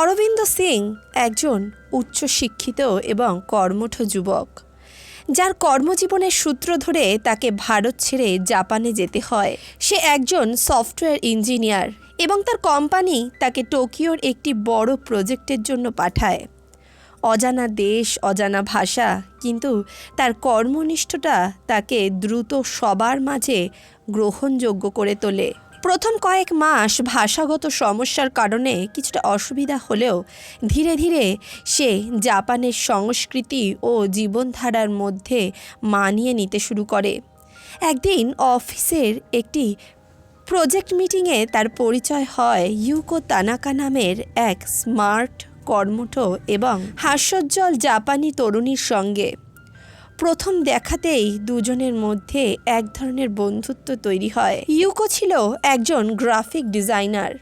অরবিন্দ সিং একজন উচ্চশিক্ষিত এবং কর্মঠ যুবক, যার কর্মজীবনের সূত্র ধরে তাকে ভারত ছেড়ে জাপানে যেতে হয়। সে একজন সফটওয়্যার ইঞ্জিনিয়ার এবং তার কোম্পানি তাকে টোকিওর একটি বড় প্রজেক্টের জন্য পাঠায়। অজানা দেশ, অজানা ভাষা, কিন্তু তার কর্মনিষ্ঠতা তাকে দ্রুত সবার মাঝে গ্রহণযোগ্য করে তোলে। প্রথম কয়েক মাস ভাষাগত সমস্যার কারণে কিছুটা অসুবিধা হলেও ধীরে ধীরে সে জাপানের সংস্কৃতি ও জীবনধারার মধ্যে মানিয়ে নিতে শুরু করে। একদিন অফিসের একটি প্রজেক্ট মিটিংয়ে তার পরিচয় হয় ইউকো তানাকা নামের এক স্মার্ট কর্মঠ এবং হাস্যোজ্জ্বল জাপানি তরুণীর সঙ্গে। প্রথম দেখাতেই দুজনের মধ্যে এক ধরনের বন্ধুত্ব তৈরি হয়। ইউকো ছিল একজন গ্রাফিক ডিজাইনার।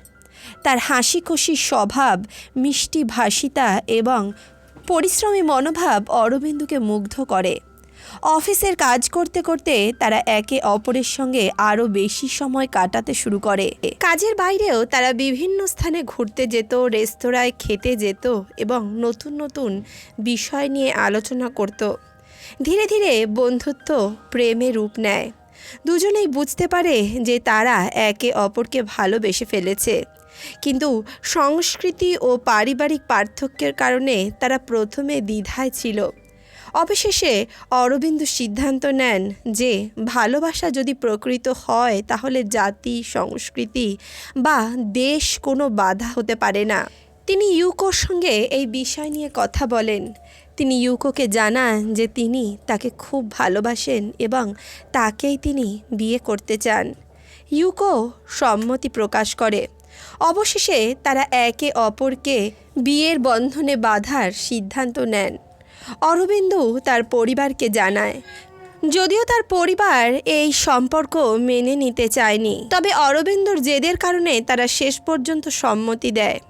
তার হাসি খুশি স্বভাব, মিষ্টি ভাষিতা এবং পরিশ্রমী মনোভাব অরবিন্দুকে মুগ্ধ করে। অফিসের কাজ করতে করতে তারা একে অপরের সঙ্গে আরও বেশি সময় কাটাতে শুরু করে। কাজের বাইরেও তারা বিভিন্ন স্থানে ঘুরতে যেত, রেস্তোরাঁয় খেতে যেত এবং নতুন নতুন বিষয় নিয়ে আলোচনা করত। ধীরে ধীরে বন্ধুত্ব প্রেমে রূপ নেয়। দুজনেই বুঝতে পারে যে তারা একে অপরকে ভালোবেসে ফেলেছে। কিন্তু সংস্কৃতি ও পারিবারিক পার্থক্যের কারণে তারা প্রথমে দ্বিধায় ছিল। অবশেষে অরবিন্দ সিদ্ধান্ত নেন যে ভালোবাসা যদি প্রকৃত হয়, তাহলে জাতি, সংস্কৃতি বা দেশ কোনো বাধা হতে পারে না। তিনি ইউকোর সঙ্গে এই বিষয় নিয়ে কথা বলেন। তিনি ইউকোকে জানান যে তিনি তাকে খুব ভালোবাসেন এবং তাকেই তিনি বিয়ে করতে চান। ইউকো সম্মতি প্রকাশ করে। অবশেষে তারা একে অপরকে বিয়ের বন্ধনে বাঁধার সিদ্ধান্ত নেন। অরবিন্দু তার পরিবারকে জানায়, যদিও তার পরিবার এই সম্পর্ক মেনে নিতে চায়নি, তবে অরবিন্দর জেদের কারণে তারা শেষ পর্যন্ত সম্মতি দেয়।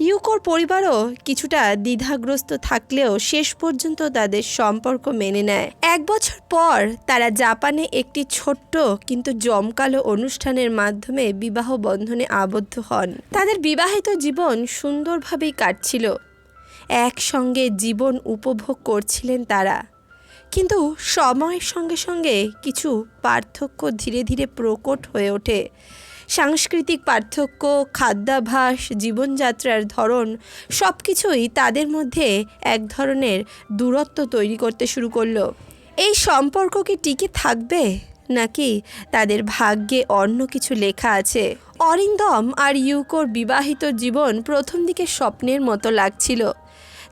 ইউকোর পরিবারও কিছুটা দ্বিধাগ্রস্ত থাকলেও শেষ পর্যন্ত তাদের সম্পর্ক মেনে নেয়। এক বছর পর তারা জাপানে একটি ছোট্ট কিন্তু জমকালো অনুষ্ঠানের মাধ্যমে বিবাহ বন্ধনে আবদ্ধ হন। তাদের বিবাহিত জীবন সুন্দরভাবেই কাটছিল। একসঙ্গে জীবন উপভোগ করছিলেন তারা। কিন্তু সময়ের সঙ্গে সঙ্গে কিছু পার্থক্য ধীরে ধীরে প্রকট হয়ে ওঠে। সাংস্কৃতিক পার্থক্য, খাদ্যাভাস, জীবনযাত্রার ধরন সব কিছুই তাদের মধ্যে এক ধরনের দূরত্ব তৈরি করতে শুরু করল। এই সম্পর্ক কি টিকে থাকবে, নাকি তাদের ভাগ্যে অন্য কিছু লেখা আছে? অরিন্দম আর ইউকোর বিবাহিত জীবন প্রথম দিকে স্বপ্নের মতো লাগছিল।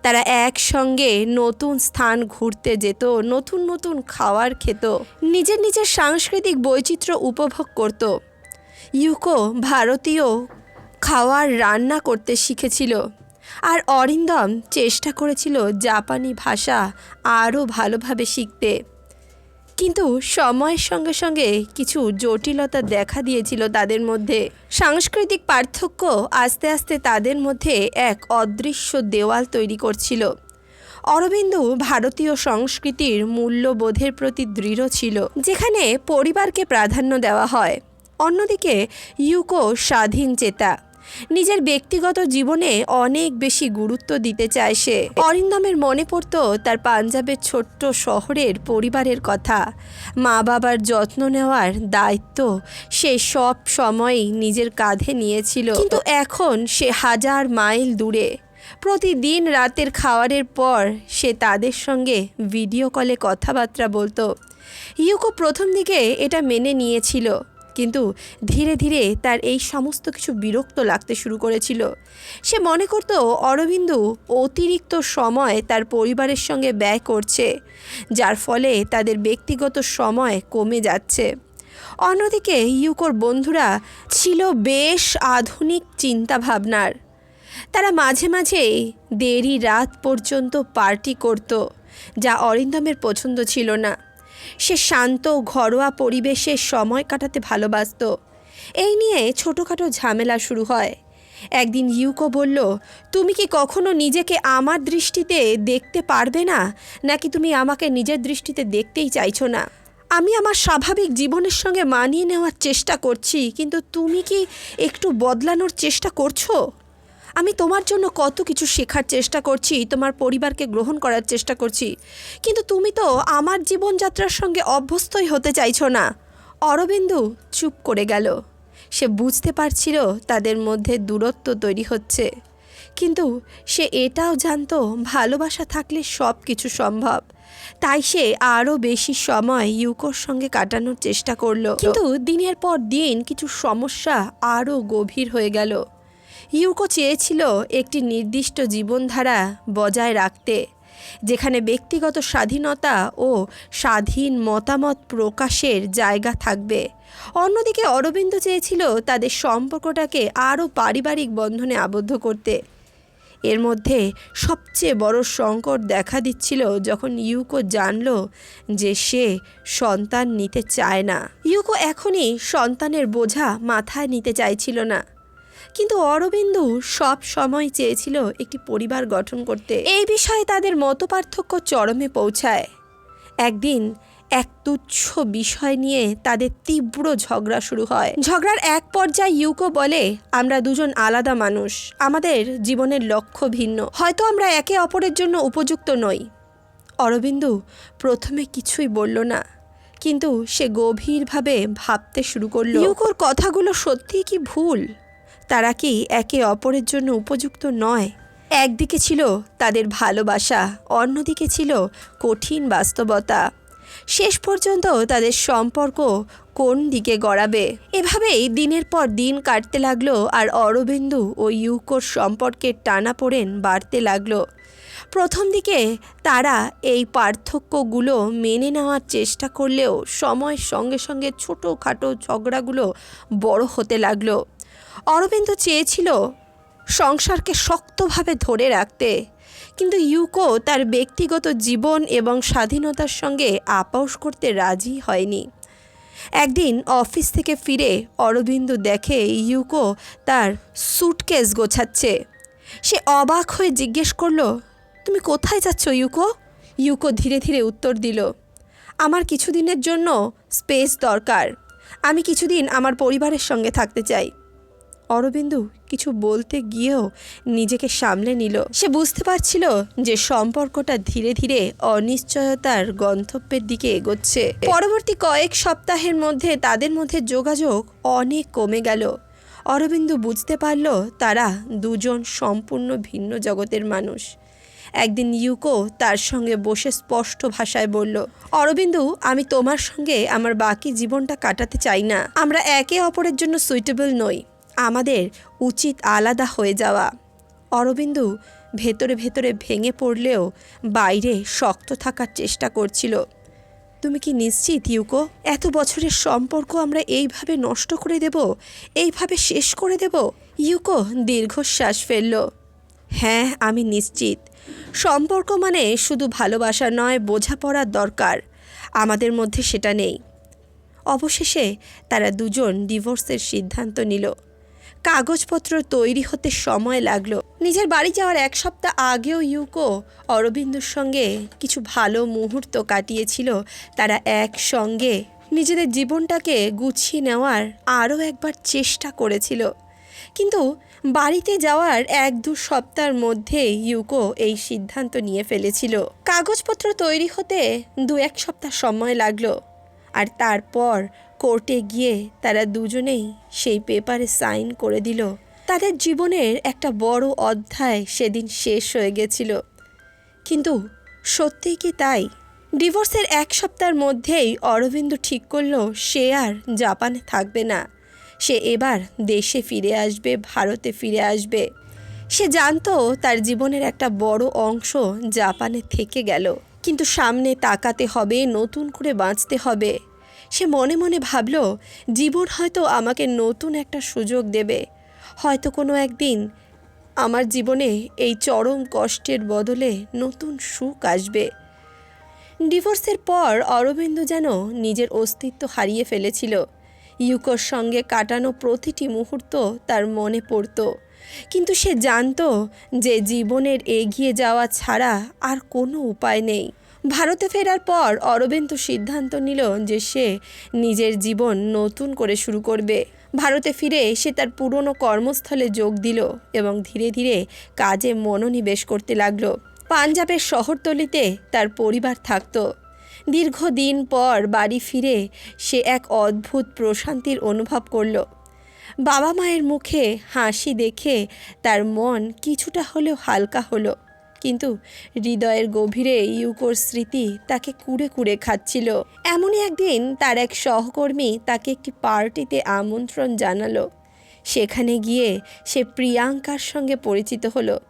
তারা একসঙ্গে নতুন স্থান ঘুরতে যেত, নতুন নতুন খাওয়ার খেত, নিজের নিজের সাংস্কৃতিক বৈচিত্র্য উপভোগ করত। ইউকো ভারতীয় খাওয়ার রান্না করতে শিখেছিল। আর অরিন্দম চেষ্টা করেছিল জাপানি ভাষা আরও ভালোভাবে শিখতে। কিন্তু সময়ের সঙ্গে সঙ্গে কিছু জটিলতা দেখা দিয়েছিল তাদের মধ্যে। সাংস্কৃতিক পার্থক্য আস্তে আস্তে তাদের মধ্যে এক অদৃশ্য দেওয়াল তৈরি করছিল। অরবিন্দু ভারতীয় সংস্কৃতির মূল্যবোধের প্রতি দৃঢ় ছিল, যেখানে পরিবারকে প্রাধান্য দেওয়া হয়। অন্যদিকে, ইউকো স্বাধীন চেতা। নিজের ব্যক্তিগত জীবনে অনেক বেশি গুরুত্ব দিতে চায় সে। অরিন্দমের মনে পড়ত তার পাঞ্জাবের ছোট্ট শহরের পরিবারের কথা। মা বাবার যত্ন নেওয়ার দায়িত্ব সে সব সময়ই নিজের কাঁধে নিয়েছিল। কিন্তু এখন সে হাজার মাইল দূরে। প্রতিদিন রাতের খাওয়ারের পর সে তাদের সঙ্গে ভিডিও কলে কথাবার্তা বলতো। ইউকো প্রথম দিকে এটা মেনে নিয়েছিল। কিন্তু ধীরে ধীরে তার এই সমস্ত কিছু বিরক্ত লাগতে শুরু করেছিল। সে মনে করত অরবিন্দু অতিরিক্ত সময় তার পরিবারের সঙ্গে ব্যয় করছে, যার ফলে তাদের ব্যক্তিগত সময় কমে যাচ্ছে। অন্যদিকে ইউকোর বন্ধুরা ছিল বেশ আধুনিক চিন্তাভাবনার। তারা মাঝে মাঝেই দেরি রাত পর্যন্ত পার্টি করত, যা অরিন্দমের পছন্দ ছিল না। সে শান্ত ঘরোয়া পরিবেশে সময় কাটাতে ভালোবাসত। এই নিয়ে ছোটোখাটো ঝামেলা শুরু হয়। একদিন ইউকো বলল, তুমি কি কখনো নিজেকে আমার দৃষ্টিতে দেখতে পারবে না? নাকি তুমি আমাকে নিজের দৃষ্টিতে দেখতেই চাইছো না? আমি আমার স্বাভাবিক জীবনের সঙ্গে মানিয়ে নেওয়ার চেষ্টা করছি, কিন্তু তুমি কি একটু বদলানোর চেষ্টা করছ? আমি তোমার জন্য কত কিছু শেখার চেষ্টা করছি, তোমার পরিবারকে গ্রহণ করার চেষ্টা করছি। কিন্তু তুমি তো আমার জীবনযাত্রার সঙ্গে অভ্যস্তই হতে চাইছো না। অরবিন্দু চুপ করে গেল। সে বুঝতে পারছিল তাদের মধ্যে দূরত্ব তৈরি হচ্ছে। কিন্তু সে এটাও জানতো ভালোবাসা থাকলে সব কিছু সম্ভব। তাই সে আরও বেশি সময় ইউকোর সঙ্গে কাটানোর চেষ্টা করল। কিন্তু দিনের পর দিন কিছু সমস্যা আরও গভীর হয়ে গেল। ইউকো চেয়েছিল একটি নির্দিষ্ট জীবনধারা বজায় রাখতে, যেখানে ব্যক্তিগত স্বাধীনতা ও স্বাধীন মতামত প্রকাশের জায়গা থাকবে। অন্যদিকে অরবিন্দ চেয়েছিল তাদের সম্পর্কটাকে আরও পারিবারিক বন্ধনে আবদ্ধ করতে। এর মধ্যে সবচেয়ে বড় সংকট দেখা দিচ্ছিল যখন ইউকো জানল যে সে সন্তান নিতে চায় না। ইউকো এখনই সন্তানের বোঝা মাথায় নিতে চাইছিল না। কিন্তু অরবিন্দু সব সময় চেয়েছিল একটি পরিবার গঠন করতে। এই বিষয়ে তাদের মতপার্থক্য চরমে পৌঁছায়। একদিন এক তুচ্ছ বিষয় নিয়ে তাদের তীব্র ঝগড়া শুরু হয়। ঝগড়ার এক পর্যায়ে ইউকো বলে, আমরা দুজন আলাদা মানুষ। আমাদের জীবনের লক্ষ্য ভিন্ন। হয়তো আমরা একে অপরের জন্য উপযুক্ত নই। অরবিন্দু প্রথমে কিছুই বলল না, কিন্তু সে গভীরভাবে ভাবতে শুরু করল, ইউকোর কথাগুলো সত্যিই কি ভুল? তারা কি একে অপরের জন্য উপযুক্ত নয়? একদিকে ছিল তাদের ভালোবাসা, অন্যদিকে ছিল কঠিন বাস্তবতা। শেষ পর্যন্ত তাদের সম্পর্ক কোন দিকে গড়াবে? এভাবেই দিনের পর দিন কাটতে লাগল আর অরবিন্দু ও ইউকোর সম্পর্কের টানাপোড়েন বাড়তে লাগল। প্রথম দিকে তারা এই পার্থক্যগুলো মেনে নেওয়ার চেষ্টা করলেও সময়ের সঙ্গে সঙ্গে ছোটোখাটো ঝগড়াগুলো বড় হতে লাগল। অরবিন্দ চেয়েছিল সংসারকে শক্তভাবে ধরে রাখতে, কিন্তু ইউকো তার ব্যক্তিগত জীবন এবং স্বাধীনতার সঙ্গে আপোষ করতে রাজি হয়নি। একদিন অফিস থেকে ফিরে অরবিন্দু দেখে ইউকো তার স্যুটকেস গোছাচ্ছে। সে অবাক হয়ে জিজ্ঞেস করল, তুমি কোথায় যাচ্ছ ইউকো? ইউকো ধীরে ধীরে উত্তর দিল, আমার কিছুদিনের জন্য স্পেস দরকার। আমি কিছুদিন আমার পরিবারের সঙ্গে থাকতে চাই। অরবিন্দু কিছু বলতে গিয়েও নিজেকে সামলে নিল। সে বুঝতে পারছিল যে সম্পর্কটা ধীরে ধীরে অনিশ্চয়তার গন্তব্যের দিকে এগোচ্ছে। পরবর্তী কয়েক সপ্তাহের মধ্যে তাদের মধ্যে যোগাযোগ অনেক কমে গেল। অরবিন্দু বুঝতে পারল তারা দুজন সম্পূর্ণ ভিন্ন জগতের মানুষ। একদিন ইউকো তার সঙ্গে বসে স্পষ্ট ভাষায় বলল, অরবিন্দু, আমি তোমার সঙ্গে আমার বাকি জীবনটা কাটাতে চাই না। আমরা একে অপরের জন্য সুইটেবল নই। আমাদের উচিত আলাদা হয়ে যাওয়া। অরবিন্দু ভেতরে ভেতরে ভেঙে পড়লেও বাইরে শক্ত থাকার চেষ্টা করছিল। তুমি কি নিশ্চিত, ইউকো? এত বছরের সম্পর্ক আমরা এইভাবে নষ্ট করে দেব? এইভাবে শেষ করে দেব? ইউকো দীর্ঘশ্বাস ফেলল। হ্যাঁ আমি নিশ্চিত। সম্পর্ক মানে শুধু ভালোবাসা নয়, বোঝাপড়ার দরকার। আমাদের মধ্যে সেটা নেই। অবশেষে তারা দুজন ডিভোর্সের সিদ্ধান্ত নিল। কাগজপত্র তৈরি হতে সময় লাগল। নিজের বাড়ি যাওয়ার এক সপ্তাহ আগেও ইউকো অরবিন্দুর সঙ্গে কিছু ভালো মুহূর্ত কাটিয়েছিল। তারা একসঙ্গে নিজেদের জীবনটাকে গুছিয়ে নেওয়ার আরও একবার চেষ্টা করেছিল। কিন্তু বাড়িতে যাওয়ার এক দু সপ্তাহের মধ্যে ইউকো এই সিদ্ধান্ত নিয়ে ফেলেছিল। কাগজপত্র তৈরি হতে দু এক সপ্তাহ সময় লাগল। আর তারপর কোর্টে গিয়ে তারা দুজনেই সেই পেপারে সাইন করে দিল। তাদের জীবনের একটা বড় অধ্যায় সেদিন শেষ হয়ে গেছিল। কিন্তু সত্যিই কি তাই? ডিভোর্সের এক সপ্তাহের মধ্যেই অরবিন্দ ঠিক করল সে আর জাপানে থাকবে না। সে এবার দেশে ফিরে আসবে, ভারতে ফিরে আসবে। সে জানতো তার জীবনের একটা বড় অংশ জাপানে থেকে গেল। কিন্তু সামনে তাকাতে হবে, নতুন করে বাঁচতে হবে। সে মনে মনে ভাবল, জীবন হয়তো আমাকে নতুন একটা সুযোগ দেবে। হয়তো কোনো একদিন আমার জীবনে এই চরম কষ্টের বদলে নতুন সুখ আসবে। ডিভোর্সের পর অরবিন্দ যেন নিজের অস্তিত্ব হারিয়ে ফেলেছিল। ইউকোর সঙ্গে কাটানো প্রতিটি মুহূর্ত তার মনে পড়ত। কিন্তু সে জানতো যে জীবনের এগিয়ে যাওয়া ছাড়া আর কোনো উপায় নেই। ভারতে ফেরার পর অরবিন্দ সিদ্ধান্ত নিল যে সে নিজের জীবন নতুন করে শুরু করবে। ভারতে ফিরে সে তার পুরনো কর্মস্থলে যোগ দিল এবং ধীরে ধীরে কাজে মনোনিবেশ করতে লাগল। পাঞ্জাবের শহরতলিতে তার পরিবার থাকতো। দীর্ঘদিন পর বাড়ি ফিরে সে এক অদ্ভুত প্রশান্তির অনুভব করল। বাবা মায়ের মুখে হাসি দেখে তার মন কিছুটা হলেও হালকা হলো। কিন্তু হৃদয়ের গভীরে ইউকোর স্মৃতি তাকে কুড়ে কুড়ে খাচ্ছিল। এমনই একদিন তার এক সহকর্মী তাকে একটি পার্টিতে আমন্ত্রণ জানালো। সেখানে গিয়ে সে প্রিয়াঙ্কার সঙ্গে পরিচিত হলো।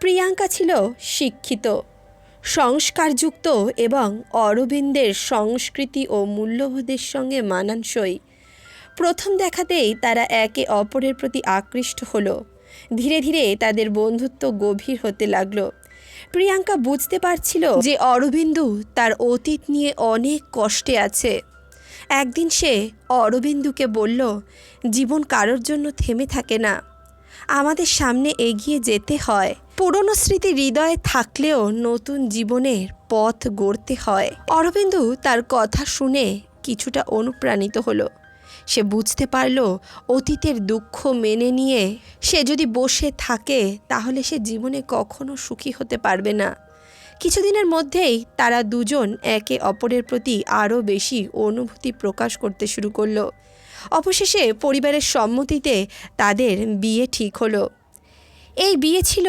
প্রিয়াঙ্কা ছিল শিক্ষিত, সংস্কারযুক্ত এবং অরবিন্দের সংস্কৃতি ও মূল্যবোধের সঙ্গে মানানসই। প্রথম দেখাতেই তারা একে অপরের প্রতি আকৃষ্ট হলো। ধীরে ধীরে তাদের বন্ধুত্ব গভীর হতে লাগল। প্রিয়াঙ্কা বুঝতে পারছিল যে অরবিন্দু তার অতীত নিয়ে অনেক কষ্টে আছে। একদিন সে অরবিন্দুকে বলল, জীবন কারোর জন্য থেমে থাকে না। আমাদের সামনে এগিয়ে যেতে হয়। পুরনো স্মৃতি হৃদয়ে থাকলেও নতুন জীবনের পথ গড়তে হয়। অরবিন্দু তার কথা শুনে কিছুটা অনুপ্রাণিত হলো। সে বুঝতে পারল অতীতের দুঃখ মেনে নিয়ে সে যদি বসে থাকে, তাহলে সে জীবনে কখনো সুখী হতে পারবে না। কিছুদিনের মধ্যেই তারা দুজন একে অপরের প্রতি আরও বেশি অনুভূতি প্রকাশ করতে শুরু করল। অবশেষে পরিবারের সম্মতিতে তাদের বিয়ে ঠিক হলো। এই বিয়ে ছিল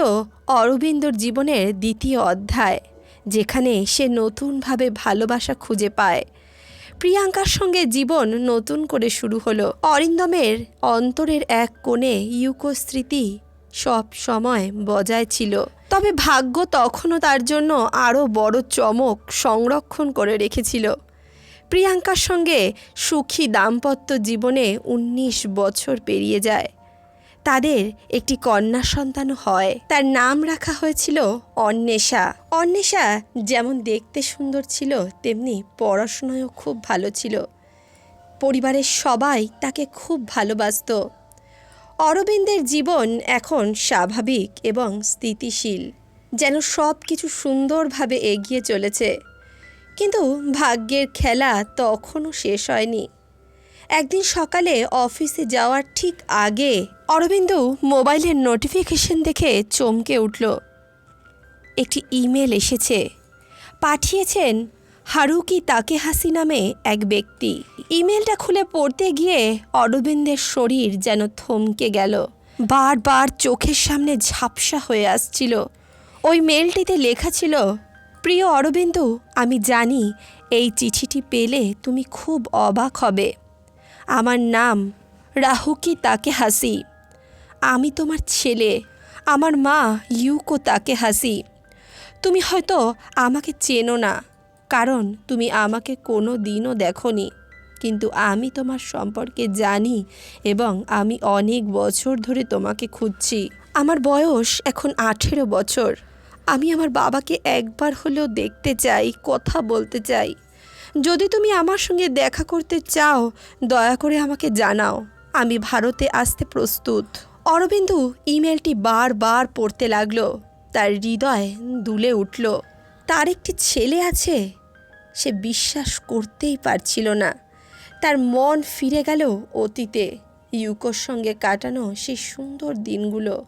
অরবিন্দর জীবনের দ্বিতীয় অধ্যায়, যেখানে সে নতুনভাবে ভালোবাসা খুঁজে পায়। প্রিয়াঙ্কার সঙ্গে জীবন নতুন করে শুরু হলো। অরিন্দমের অন্তরের এক কোণে ইউকো স্মৃতি সব সময় বজায় ছিল। তবে ভাগ্য তখনও তার জন্য আরও বড় চমক সংরক্ষণ করে রেখেছিল। প্রিয়াঙ্কার সঙ্গে সুখী দাম্পত্য জীবনে ১৯ বছর পেরিয়ে যায়। তাদের একটি কন্যা সন্তানও হয়। তার নাম রাখা হয়েছিল অন্বেষা। অন্বেষা যেমন দেখতে সুন্দর ছিল, তেমনি পড়াশোনায়ও খুব ভালো ছিল। পরিবারের সবাই তাকে খুব ভালোবাসত। অরবিন্দের জীবন এখন স্বাভাবিক এবং স্থিতিশীল। যেন সব কিছু সুন্দরভাবে এগিয়ে চলেছে। কিন্তু ভাগ্যের খেলা তখনও শেষ হয়নি। একদিন সকালে অফিসে যাওয়ার ঠিক আগে অরবিন্দ মোবাইলের নোটিফিকেশন দেখে চমকে উঠল। একটি ইমেল এসেছে। পাঠিয়েছেন হারুকি তাকে হাসি নামে এক ব্যক্তি। ইমেলটা খুলে পড়তে গিয়ে অরবিন্দের শরীর যেন থমকে গেল। বারবার চোখের সামনে ঝাপসা হয়ে আসছিল। ওই মেলটিতে লেখা ছিল, প্রিয় অরবিন্দু, আমি জানি এই চিঠিটি পেলে তুমি খুব অবাক হবে। আমার নাম রাহুকি তাকে হাসি। আমি তোমার ছেলে। আমার মা ইউকো তাকে হাসি। তুমি হয়তো আমাকে চেনো না, কারণ তুমি আমাকে কোনো দিনও দেখনি। কিন্তু আমি তোমার সম্পর্কে জানি এবং আমি অনেক বছর ধরে তোমাকে খুঁজছি। আমার বয়স এখন আঠেরো বছর। আমি আমার বাবাকে একবার হলেও দেখতে চাই, কথা বলতে চাই। যদি তুমি আমার সঙ্গে দেখা করতে চাও, দয়া করে আমাকে জানাও। আমি ভারতে আসতে প্রস্তুত। অরবিন্দু ইমেলটি বারবার পড়তে লাগল। তার হৃদয় দুলে উঠল। তার একটি ছেলে আছে। সে বিশ্বাস করতেই পারছিল না। তার মন ফিরে গেল অতীতে। ইউকোর সঙ্গে কাটানো সেই সুন্দর দিনগুলো।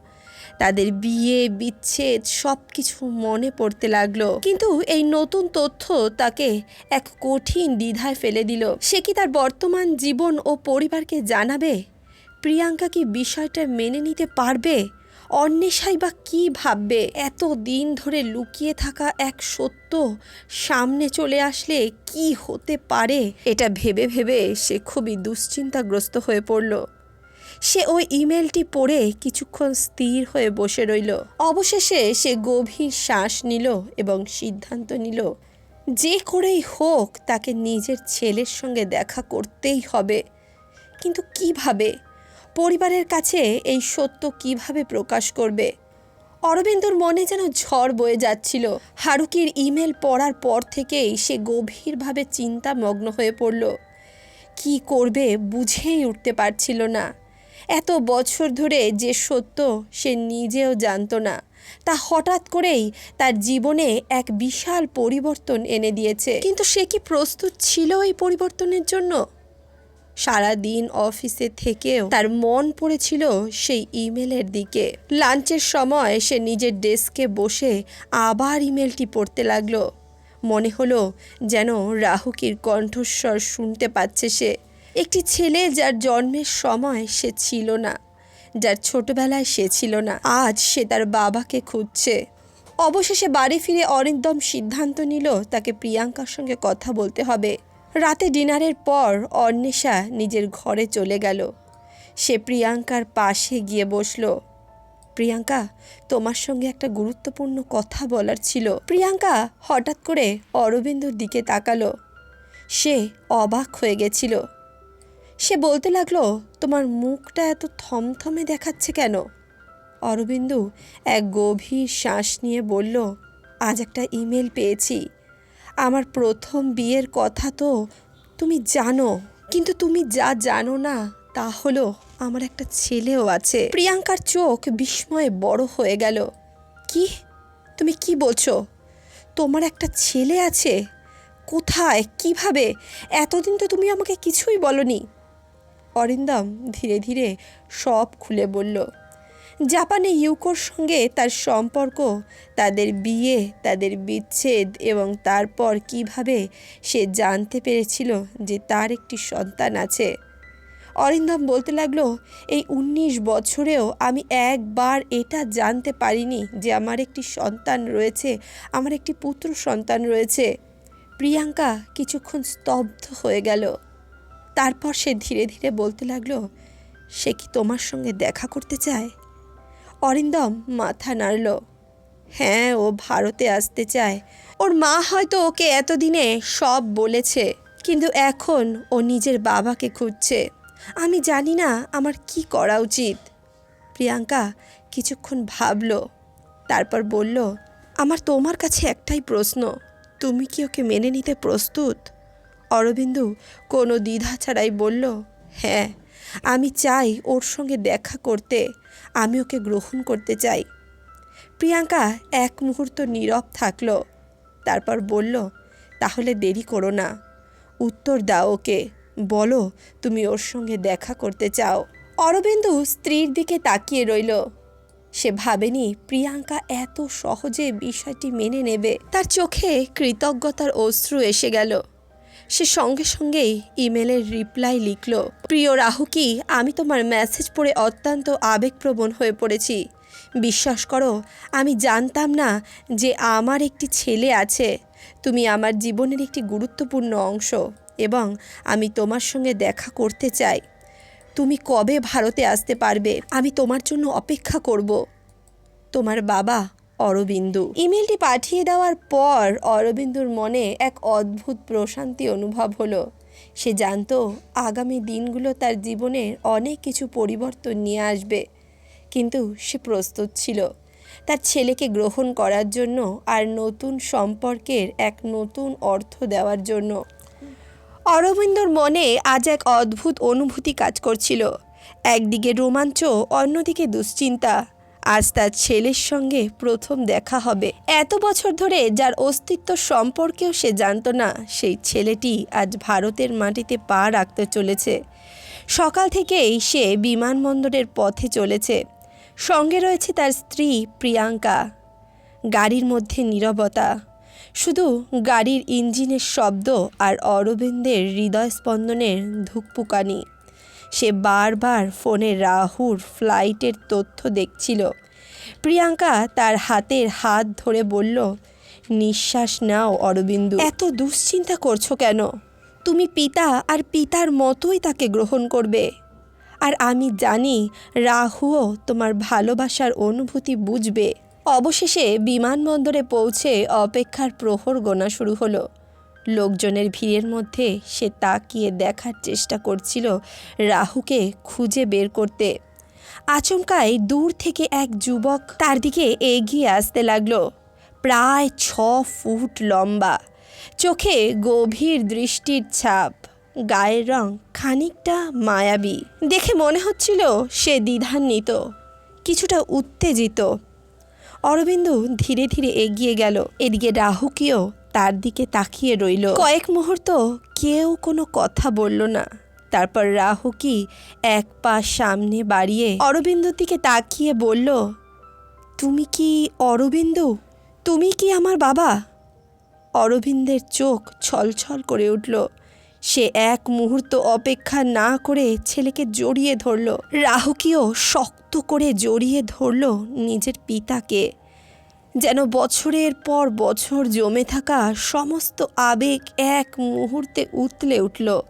তাদের বিয়ে, বিচ্ছেদ সব কিছু মনে পড়তে লাগল। কিন্তু এই নতুন তথ্য তাকে এক কঠিন দ্বিধায় ফেলে দিল। সে কি তার বর্তমান জীবন ও পরিবারকে জানাবে? প্রিয়াঙ্কা কি বিষয়টা মেনে নিতে পারবে? অন্বেষাই বা কী ভাববে? এত দিন ধরে লুকিয়ে থাকা এক সত্য সামনে চলে আসলে কি হতে পারে? এটা ভেবে ভেবে সে খুবই দুশ্চিন্তাগ্রস্ত হয়ে পড়ল। সে ওই ইমেলটি পড়ে কিছুক্ষণ স্থির হয়ে বসে রইল। অবশেষে সে গভীর শ্বাস নিল এবং সিদ্ধান্ত নিল, যে করেই হোক তাকে নিজের ছেলের সঙ্গে দেখা করতেই হবে। কিন্তু কীভাবে পরিবারের কাছে এই সত্য কীভাবে প্রকাশ করবে? অরবিন্দর মনে যেন ঝড় বয়ে যাচ্ছিল। হারুকির ইমেল পড়ার পর থেকেই সে গভীরভাবে চিন্তামগ্ন হয়ে পড়ল। কি করবে বুঝেই উঠতে পারছিল না। এত বছর ধরে যে সত্য সে নিজেও জানতো না। তা হঠাৎ করেই তার জীবনে এক বিশাল পরিবর্তন এনে দিয়েছে। কিন্তু সে কি প্রস্তুত ছিল এই পরিবর্তনের জন্য? সারা দিন অফিসে থেকেও তার মন পড়েছিল সেই ইমেলের দিকে। লাঞ্চের সময় সে নিজের ডেস্কে বসে আবার ইমেলটি পড়তে লাগল। মনে হলো যেন রাহুকির কণ্ঠস্বর শুনতে পাচ্ছে সে। একটি ছেলে যার জন্মের সময় সে ছিল না, যার ছোটবেলায় সে ছিল না, আজ সে তার বাবাকে খুঁজছে। অবশেষে বাড়ি ফিরে অরিন্দম সিদ্ধান্ত নিল তাকে প্রিয়াঙ্কার সঙ্গে কথা বলতে হবে। রাতে ডিনারের পর অন্বেষা নিজের ঘরে চলে গেল। সে প্রিয়াঙ্কার পাশে গিয়ে বসল। প্রিয়াঙ্কা, তোমার সঙ্গে একটা গুরুত্বপূর্ণ কথা বলার ছিল। প্রিয়াঙ্কা হঠাৎ করে অরবিন্দর দিকে তাকালো। সে অবাক হয়ে গেছিল। সে বলতে লাগল, তোমার মুখটা এত থমথমে দেখাচ্ছে কেন? অরবিন্দু এক গভীর শ্বাস নিয়ে বলল, আজ একটা ইমেল পেয়েছি। আমার প্রথম বিয়ের কথা তো তুমি জানো, কিন্তু তুমি যা জানো না, তা হলো আমার একটা ছেলেও আছে। প্রিয়াঙ্কার চোখ বিস্ময়ে বড় হয়ে গেল। কি? তুমি কি বলছো? তোমার একটা ছেলে আছে? কোথায়? কীভাবে? এতদিন তো তুমি আমাকে কিছুই বলনি। অরিন্দম ধীরে ধীরে সব খুলে বলল জাপানে ইউকোর সঙ্গে তার সম্পর্ক, তাদের বিয়ে, তাদের বিচ্ছেদ এবং তারপর কীভাবে সে জানতে পেরেছিল যে তার একটি সন্তান আছে। অরিন্দম বলতে লাগল, এই উনিশ বছরেও আমি একবার এটা জানতে পারিনি যে আমার একটি সন্তান রয়েছে, আমার একটি পুত্র সন্তান রয়েছে। প্রিয়াঙ্কা কিছুক্ষণ স্তব্ধ হয়ে গেল। তারপর সে ধীরে ধীরে বলতে লাগল, সে কি তোমার সঙ্গে দেখা করতে চায়? অরিন্দম মাথা নাড়ল। হ্যাঁ ও ভারতে আসতে চায়। ওর মা হয়তো ওকে এতদিনে সব বলেছে, কিন্তু এখন ও নিজের বাবাকে খুঁজছে। আমি জানি না আমার কি করা উচিত। প্রিয়াঙ্কা কিছুক্ষণ ভাবল, তারপর বলল, আমার তোমার কাছে একটাই প্রশ্ন, তুমি কি ওকে মেনে নিতে প্রস্তুত? অরবিন্দু কোনো দ্বিধা ছাড়াই বলল হ্যাঁ। আমি চাই ওর সঙ্গে দেখা করতে, আমি ওকে গ্রহণ করতে চাই। প্রিয়াঙ্কা এক মুহূর্ত নীরব থাকল, তারপর বলল, তাহলে দেরি করো না। উত্তর দাও ওকে। বলো, তুমি ওর সঙ্গে দেখা করতে চাও। অরবিন্দু স্ত্রীর দিকে তাকিয়ে রইল। সে ভাবেনি প্রিয়াঙ্কা এত সহজে বিষয়টি মেনে নেবে। তার চোখে কৃতজ্ঞতার অশ্রু এসে গেল। সে সঙ্গে সঙ্গেই ইমেলের রিপ্লাই লিখল, প্রিয় রাহুকি আমি তোমার মেসেজ পড়ে অত্যন্ত আবেগপ্রবণ হয়ে পড়েছি। বিশ্বাস করো, আমি জানতাম না যে আমার একটি ছেলে আছে। তুমি আমার জীবনের একটি গুরুত্বপূর্ণ অংশ এবং আমি তোমার সঙ্গে দেখা করতে চাই। তুমি কবে ভারতে আসতে পারবে? আমি তোমার জন্য অপেক্ষা করব। তোমার বাবা অরবিন্দু। ইমেলটি পাঠিয়ে দেওয়ার পর অরবিন্দুর মনে এক অদ্ভুত প্রশান্তি অনুভব হলো। সে জানতো আগামী দিনগুলো তার জীবনের অনেক কিছু পরিবর্তন নিয়ে আসবে। কিন্তু সে প্রস্তুত ছিল। তার ছেলেকে গ্রহণ করার জন্য আর নতুন সম্পর্কের এক নতুন অর্থ দেওয়ার জন্য। অরবিন্দর মনে আজ এক অদ্ভুত অনুভূতি কাজ করছিল। একদিকে রোমাঞ্চ, অন্যদিকে দুশ্চিন্তা। আজ তার ছেলের সঙ্গে প্রথম দেখা হবে। এত বছর ধরে যার অস্তিত্ব সম্পর্কেও সে জানতো না, সেই ছেলেটি আজ ভারতের মাটিতে পা রাখতে চলেছে। সকাল থেকেই সে বিমানবন্দরের পথে চলেছে। সঙ্গে রয়েছে তার স্ত্রী প্রিয়াঙ্কা। গাড়ির মধ্যে নীরবতা। শুধু গাড়ির ইঞ্জিনের শব্দ আর অরবিন্দের হৃদয় স্পন্দনের ধুকপুকানি। সে বারবার ফোনে রাহুর ফ্লাইটের তথ্য দেখছিল। প্রিয়াঙ্কা তার হাতের হাত ধরে বলল, নিঃশ্বাস নাও, অরবিন্দু। এত দুশ্চিন্তা করছ কেন? তুমি পিতা আর পিতার মতোই তাকে গ্রহণ করবে। আর আমি জানি রাহুও তোমার ভালোবাসার অনুভূতি বুঝবে। অবশেষে বিমানবন্দরে পৌঁছে অপেক্ষার প্রহর গোনা শুরু হলো। লোকজনের ভিড়ের মধ্যে সে তাকিয়ে দেখার চেষ্টা করছিল রাহুকে খুঁজে বের করতে। আচমকায় দূর থেকে এক যুবক তার দিকে এগিয়ে আসতে লাগল। প্রায় ছ ফুট লম্বা। চোখে গভীর দৃষ্টির ছাপ। গায়ের রং খানিকটা মায়াবী। দেখে মনে হচ্ছিল সে দ্বিধান্বিত, কিছুটা উত্তেজিত। অরবিন্দ ধীরে ধীরে এগিয়ে গেল। এদিকে রাহুকিও তার দিকে তাকিয়ে রইল। কয়েক মুহূর্ত কেউ কোনো কথা বলল না। তারপর রাহুকি এক পা সামনে বাড়িয়ে অরবিন্দর দিকে তাকিয়ে বলল, তুমি কি অরবিন্দ? তুমি কি আমার বাবা? অরবিন্দের চোখ ছলছল করে উঠল। সে এক মুহূর্ত অপেক্ষা না করে ছেলেকে জড়িয়ে ধরল। রাহুকিও শক্ত করে জড়িয়ে ধরল নিজের পিতাকে। যেন বছরের পর বছর জমে থাকা সমস্ত আবেগ এক মুহূর্তে উতলে উঠল।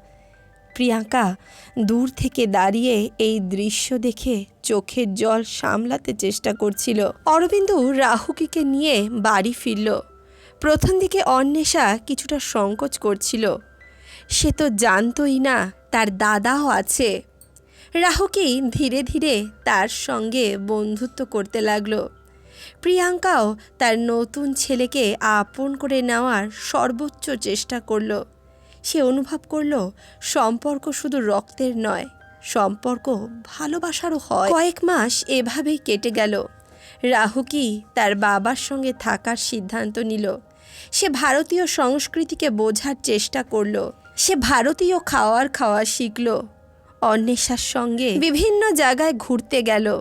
প্রিয়াঙ্কা দূর থেকে দাঁড়িয়ে এই দৃশ্য দেখে চোখের জল সামলাতে চেষ্টা করছিল। অরবিন্দু রাহুকিকে নিয়ে বাড়ি ফিরল। প্রথম দিকে অন্বেষা কিছুটা সংকোচ করছিল। সে তো জানতই না তার দাদাও আছে। রাহুকি ধীরে ধীরে তার সঙ্গে বন্ধুত্ব করতে লাগল। প্রিয়াঙ্কাও তার নতুন ছেলেকে আপন করে নেওয়ার সর্বোচ্চ চেষ্টা করল। সে অনুভব করল, সম্পর্ক শুধু রক্তের নয়, সম্পর্ক ভালোবাসারও হয়। কয়েক মাস এভাবেই কেটে গেল। রাহুকি তার বাবার সঙ্গে থাকার সিদ্ধান্ত নিল। সে ভারতীয় সংস্কৃতিকে বোঝার চেষ্টা করল। সে ভারতীয় খাওয়ার খাওয়া শিখল। অন্বেষার সঙ্গে বিভিন্ন জায়গায় ঘুরতে গেল।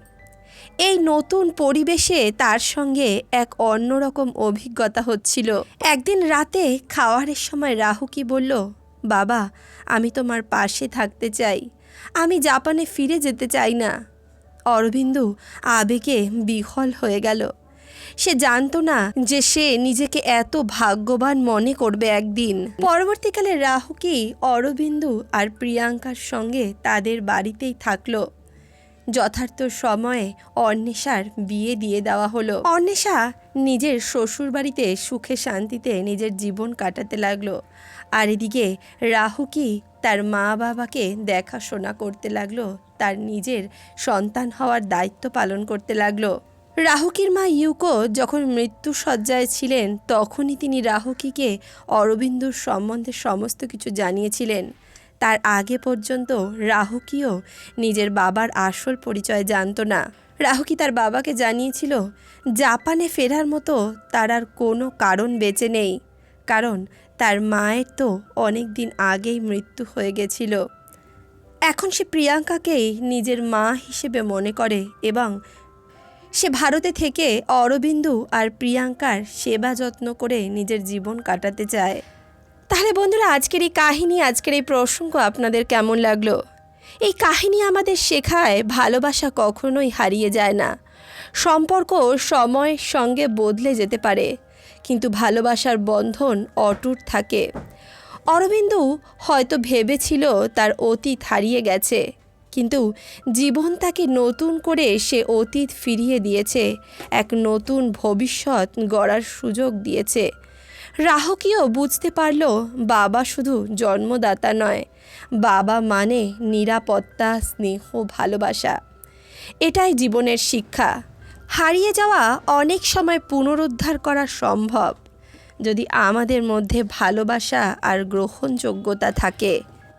এই নতুন পরিবেশে তার সঙ্গে এক অন্যরকম অভিজ্ঞতা হচ্ছিল। একদিন রাতে খাওয়ারের সময় রাহু কি বলল, বাবা, আমি তোমার পাশে থাকতে চাই। আমি জাপানে ফিরে যেতে চাই না। অরবিন্দু আবেগে বিহল হয়ে গেল। সে জানতো না যে সে নিজেকে এত ভাগ্যবান মনে করবে একদিন। পরবর্তীকালে রাহুকি অরবিন্দু আর প্রিয়াঙ্কার সঙ্গে তাদের বাড়িতেই থাকল। যথার্থ সময়ে অন্বেষার বিয়ে দিয়ে দেওয়া হলো। অন্বেষা নিজের শ্বশুর বাড়িতে সুখে শান্তিতে নিজের জীবন কাটাতে লাগল। আর এদিকে রাহুকি তার মা বাবাকে দেখাশোনা করতে লাগল, তার নিজের সন্তান হওয়ার দায়িত্ব পালন করতে লাগল। রাহুকির মা ইউকো যখন মৃত্যু সজ্জায় ছিলেন, তখনই তিনি রাহুকিকে অরবিন্দুর সম্বন্ধে সমস্ত কিছু জানিয়েছিলেন। তার আগে পর্যন্ত রাহুকিও নিজের বাবার আসল পরিচয় জানতো না। রাহুকি তার বাবাকে জানিয়েছিল, জাপানে ফেরার মতো তার আর কোনো কারণ বেঁচে নেই। কারণ তার মায়ের তো অনেক দিন আগেই মৃত্যু হয়ে গেছিল। এখন সে প্রিয়াঙ্কাকেই নিজের মা হিসেবে মনে করে এবং সে ভারতে থেকে অরবিন্দু আর প্রিয়াঙ্কার সেবা যত্ন করে নিজের জীবন কাটাতে চায়। তাহলে বন্ধুরা, আজকের এই কাহিনী, আজকের এই প্রসঙ্গ আপনাদের কেমন লাগল? এই কাহিনী আমাদের শেখায়, ভালোবাসা কখনোই হারিয়ে যায় না। সম্পর্ক সময়ের সঙ্গে বদলে যেতে পারে, কিন্তু ভালোবাসার বন্ধন অটুট থাকে। অরবিন্দু হয়তো ভেবেছিল তার অতীত হারিয়ে গেছে, কিন্তু জীবন তাকে নতুন করে সে অতীত ফিরিয়ে দিয়েছে, এক নতুন ভবিষ্যৎ গড়ার সুযোগ দিয়েছে। রাহকিও বুঝতে পারল বাবা শুধু জন্মদাতা নয়, বাবা মানে নিরাপত্তা, স্নেহ, ভালোবাসা। এটাই জীবনের শিক্ষা। হারিয়ে যাওয়া অনেক সময় পুনরুদ্ধার করা সম্ভব। যদি আমাদের মধ্যে ভালোবাসা আর গ্রহণযোগ্যতা থাকে